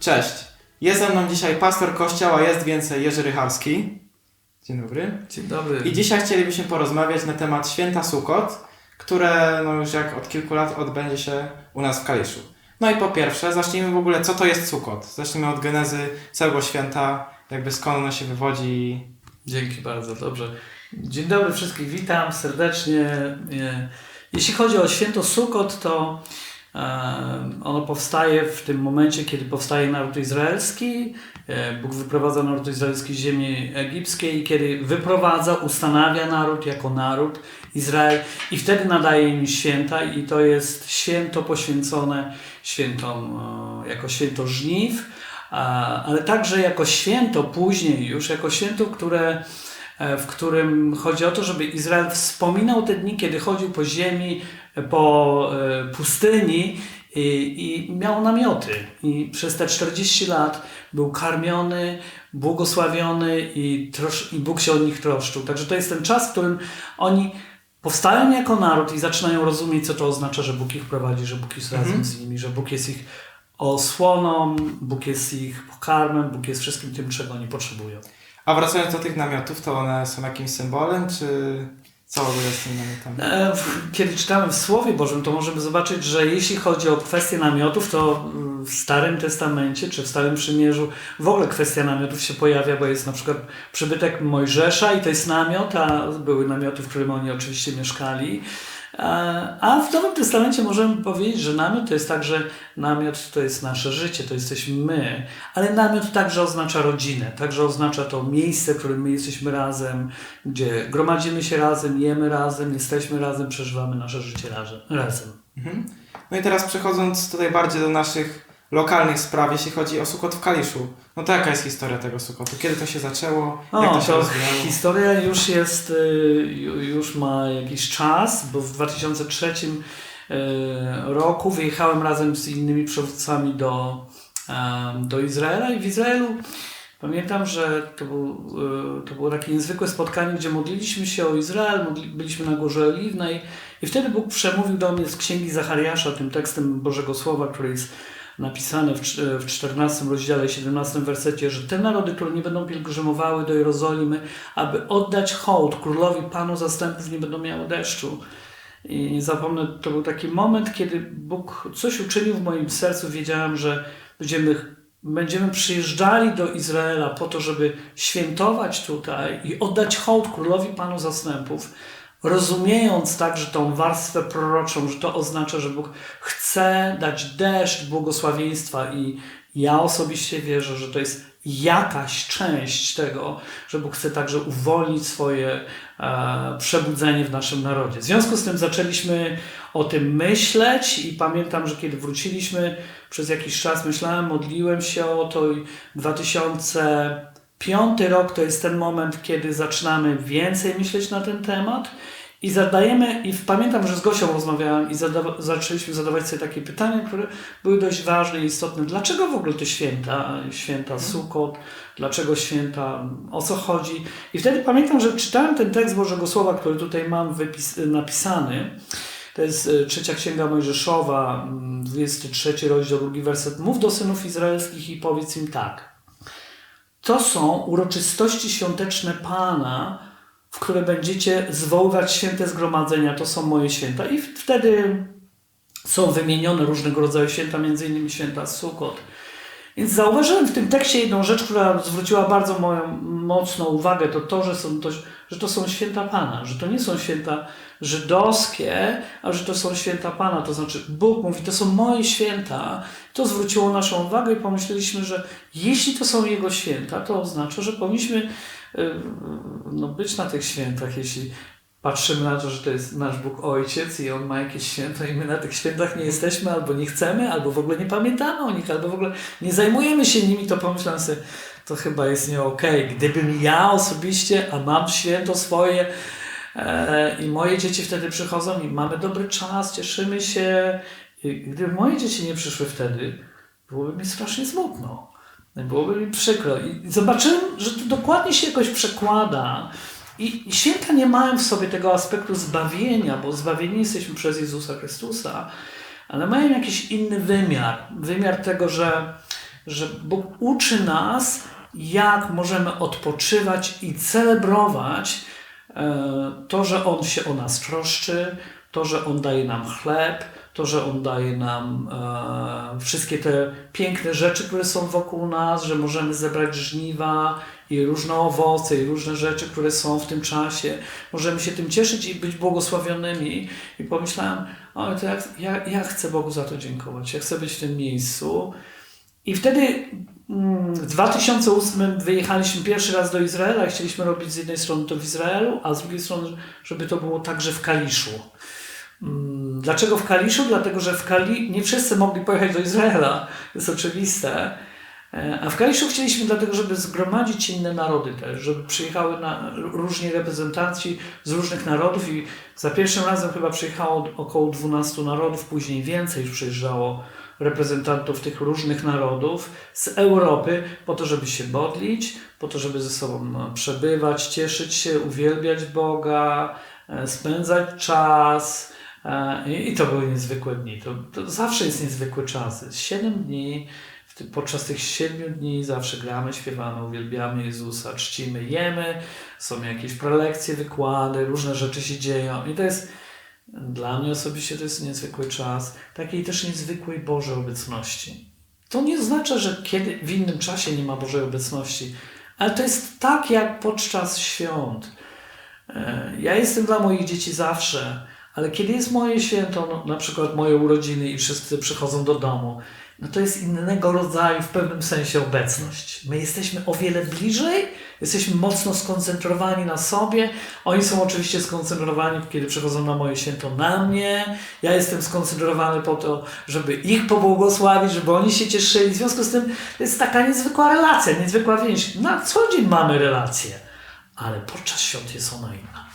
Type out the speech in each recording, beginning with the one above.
Cześć. Jest ze mną dzisiaj pastor kościoła Jest Więcej Jerzy Rycharski. Dzień dobry. Dzień dobry. I dzisiaj chcielibyśmy porozmawiać na temat święta Sukot, które no już jak od kilku lat odbędzie się u nas w Kaliszu. No i po pierwsze, zacznijmy w ogóle, co to jest Sukot. Zacznijmy od genezy całego święta, jakby skąd ono się wywodzi. Dzięki bardzo, dobrze. Dzień dobry wszystkich, witam serdecznie. Jeśli chodzi o święto Sukot, to ono powstaje w tym momencie, kiedy powstaje naród izraelski. E, Bóg wyprowadza naród izraelski z ziemi egipskiej i kiedy wyprowadza, ustanawia naród jako naród Izrael i wtedy nadaje im święta i to jest święto poświęcone świętom e, jako święto żniw, ale także jako święto później już, jako święto, które e, w którym chodzi o to, żeby Izrael wspominał te dni, kiedy chodził po ziemi, po e, pustyni i, i miał namioty. I przez te 40 lat był karmiony, błogosławiony i, trosz, i Bóg się o nich troszczył. Także to jest ten czas, w którym oni powstają jako naród i zaczynają rozumieć, co to oznacza, że Bóg ich prowadzi, że Bóg jest razem Mhm. z nimi, że Bóg jest ich osłoną, Bóg jest ich pokarmem, Bóg jest wszystkim tym, czego oni potrzebują. A wracając do tych namiotów, to one są jakimś symbolem, czy co w z tymi namiotami? E, Kiedy czytamy w Słowie Bożym, to możemy zobaczyć, że jeśli chodzi o kwestię namiotów, to mm, w Starym Testamencie czy w Starym Przymierzu w ogóle kwestia namiotów się pojawia, bo jest na przykład przybytek Mojżesza i to jest namiot, a były namioty, w którym oni oczywiście mieszkali. A w Nowym Testamencie możemy powiedzieć, że namiot to jest także namiot, to jest nasze życie, to jesteśmy my, ale namiot także oznacza rodzinę, także oznacza to miejsce, w którym my jesteśmy razem, gdzie gromadzimy się razem, jemy razem, jesteśmy razem, przeżywamy nasze życie razem. razem. Mhm. No i teraz przechodząc tutaj bardziej do naszych lokalnych spraw, jeśli chodzi o Sukot w Kaliszu. No to jaka jest historia tego Sukotu? Kiedy to się zaczęło? Jak O, to się to rozwijało? historia już jest, y, ju- już ma jakiś czas, bo w 2003 y, roku wyjechałem razem z innymi przywódcami do, do Izraela i w Izraelu pamiętam, że to, był, y, to było takie niezwykłe spotkanie, gdzie modliliśmy się o Izrael, modli, byliśmy na Górze Oliwnej i wtedy Bóg przemówił do mnie z księgi Zachariasza, tym tekstem Bożego Słowa, który jest napisane w, w 14 rozdziale, 17 wersecie, że te narody, które nie będą pielgrzymowały do Jerozolimy, aby oddać hołd królowi Panu zastępów, nie będą miały deszczu. I nie zapomnę, to był taki moment, kiedy Bóg coś uczynił w moim sercu. Wiedziałem, że będziemy, będziemy przyjeżdżali do Izraela po to, żeby świętować tutaj i oddać hołd królowi Panu zastępów, rozumiejąc także tą warstwę proroczą, że to oznacza, że Bóg chce dać deszcz błogosławieństwa i ja osobiście wierzę, że to jest jakaś część tego, że Bóg chce także uwolnić swoje e, przebudzenie w naszym narodzie. W związku z tym zaczęliśmy o tym myśleć i pamiętam, że kiedy wróciliśmy przez jakiś czas myślałem, modliłem się o to i 2005 rok to jest ten moment, kiedy zaczynamy więcej myśleć na ten temat i zadajemy, i pamiętam, że z Gosią rozmawiałem i zadawa, zaczęliśmy zadawać sobie takie pytania, które były dość ważne i istotne. Dlaczego w ogóle te święta, święta Sukot, dlaczego święta, o co chodzi? I wtedy pamiętam, że czytałem ten tekst Bożego Słowa, który tutaj mam wypis, napisany. To jest e, trzecia księga Mojżeszowa, mm, 23 rozdział, drugi werset. Mów do synów izraelskich i powiedz im tak. To są uroczystości świąteczne Pana, w które będziecie zwoływać święte zgromadzenia. To są moje święta. I wtedy są wymienione różnego rodzaju święta, między innymi święta Sukot. Więc zauważyłem w tym tekście jedną rzecz, która zwróciła bardzo moją mocną uwagę, to to, że, są to, że to są święta Pana, że to nie są święta żydowskie, a że to są święta Pana, to znaczy Bóg mówi, to są moje święta. To zwróciło naszą uwagę i pomyśleliśmy, że jeśli to są Jego święta, to oznacza, że powinniśmy y, no, być na tych świętach, jeśli patrzymy na to, że to jest nasz Bóg Ojciec i On ma jakieś święta i my na tych świętach nie jesteśmy, albo nie chcemy, albo w ogóle nie pamiętamy o nich, albo w ogóle nie zajmujemy się nimi, to pomyślałem sobie, to chyba jest nie okej. Gdybym ja osobiście, a mam święto swoje e, i moje dzieci wtedy przychodzą i mamy dobry czas, cieszymy się. I gdyby moje dzieci nie przyszły wtedy, byłoby mi strasznie smutno. Byłoby mi przykro. I zobaczyłem, że to dokładnie się jakoś przekłada. I i święta nie mają w sobie tego aspektu zbawienia, bo zbawieni jesteśmy przez Jezusa Chrystusa, ale mają jakiś inny wymiar. Wymiar tego, że że Bóg uczy nas, jak możemy odpoczywać i celebrować e, to, że On się o nas troszczy, to, że On daje nam chleb, to, że On daje nam e, wszystkie te piękne rzeczy, które są wokół nas, że możemy zebrać żniwa i różne owoce i różne rzeczy, które są w tym czasie. Możemy się tym cieszyć i być błogosławionymi. I pomyślałem, o, to ja, ja, ja chcę Bogu za to dziękować. Ja chcę być w tym miejscu. I wtedy w 2008 wyjechaliśmy pierwszy raz do Izraela i chcieliśmy robić z jednej strony to w Izraelu, a z drugiej strony, żeby to było także w Kaliszu. Mm, Dlaczego w Kaliszu? Dlatego, że w Kali nie wszyscy mogli pojechać do Izraela, jest oczywiste. E, A w Kaliszu chcieliśmy dlatego, żeby zgromadzić inne narody też, żeby przyjechały na, różni reprezentanci z różnych narodów i za pierwszym razem chyba przyjechało około 12 narodów, później więcej już przyjeżdżało reprezentantów tych różnych narodów z Europy po to, żeby się modlić, po to, żeby ze sobą no, przebywać, cieszyć się, uwielbiać Boga, e, spędzać czas. e, I to były niezwykłe dni. To, to zawsze jest niezwykły czas. Siedem dni podczas tych siedmiu dni zawsze gramy, śpiewamy, uwielbiamy Jezusa, czcimy, jemy, są jakieś prelekcje, wykłady, różne rzeczy się dzieją i to jest dla mnie osobiście to jest niezwykły czas, takiej też niezwykłej Bożej obecności. To nie oznacza, że kiedy w innym czasie nie ma Bożej obecności, ale to jest tak jak podczas świąt. E, Ja jestem dla moich dzieci zawsze, ale kiedy jest moje święto, no, na przykład moje urodziny i wszyscy przychodzą do domu, no to jest innego rodzaju w pewnym sensie obecność. My jesteśmy o wiele bliżej, jesteśmy mocno skoncentrowani na sobie. Oni są oczywiście skoncentrowani, kiedy przychodzą na moje święto, na mnie. Ja jestem skoncentrowany po to, żeby ich pobłogosławić, żeby oni się cieszyli. W związku z tym to jest taka niezwykła relacja, niezwykła więź. Na co dzień mamy relacje, ale podczas świąt jest ona inna.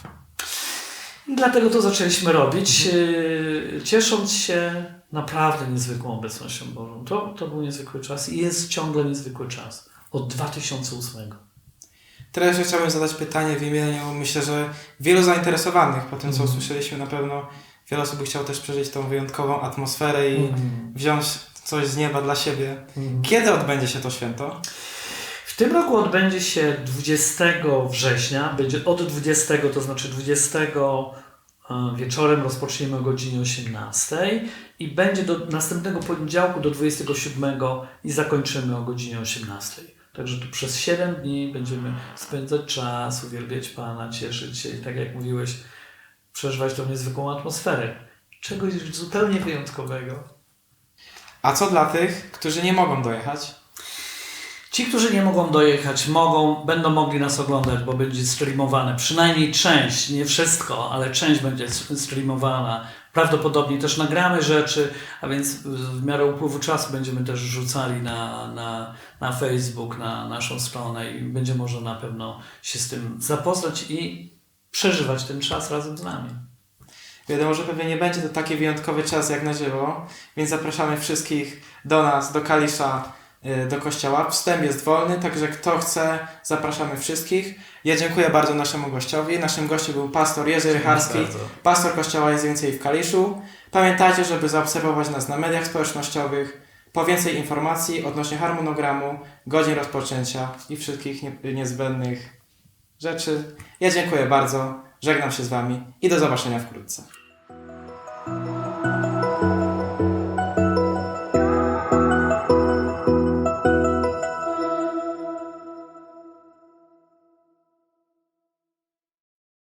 I dlatego to zaczęliśmy robić, yy, ciesząc się naprawdę niezwykłą obecnością Bożą. To, to był niezwykły czas i jest ciągle niezwykły czas. Od 2008. Teraz jeszcze chciałbym zadać pytanie w imieniu, myślę, że wielu zainteresowanych po tym, co Mhm. usłyszeliśmy, na pewno wiele osób by chciało też przeżyć tą wyjątkową atmosferę i Mhm. wziąć coś z nieba dla siebie. Kiedy odbędzie się to święto? W tym roku odbędzie się 20 września, będzie od 20, to znaczy 20 e, wieczorem rozpoczniemy o godzinie 18 i będzie do następnego poniedziałku do 27 i zakończymy o godzinie 18. Także tu przez 7 dni będziemy spędzać czas, uwielbiać Pana, cieszyć się i tak jak mówiłeś, przeżywać tą niezwykłą atmosferę. Czegoś zupełnie wyjątkowego. A co dla tych, którzy nie mogą dojechać? Ci, którzy nie mogą dojechać, mogą, będą mogli nas oglądać, bo będzie streamowane. Przynajmniej część, nie wszystko, ale część będzie streamowana. Prawdopodobnie też nagramy rzeczy, a więc w miarę upływu czasu będziemy też rzucali na, na, na Facebook, na naszą stronę i będzie można na pewno się z tym zapoznać i przeżywać ten czas razem z nami. Wiadomo, że pewnie nie będzie to taki wyjątkowy czas jak na żywo, więc zapraszamy wszystkich do nas, do Kalisza, do kościoła. Wstęp jest wolny, także kto chce, zapraszamy wszystkich. Ja dziękuję bardzo naszemu gościowi. Naszym gościem był pastor Jerzy Rycharski, pastor kościoła jest więcej w Kaliszu. Pamiętajcie, żeby zaobserwować nas na mediach społecznościowych po więcej informacji odnośnie harmonogramu, godzin rozpoczęcia i wszystkich nie, niezbędnych rzeczy. Ja dziękuję bardzo, żegnam się z Wami i do zobaczenia wkrótce.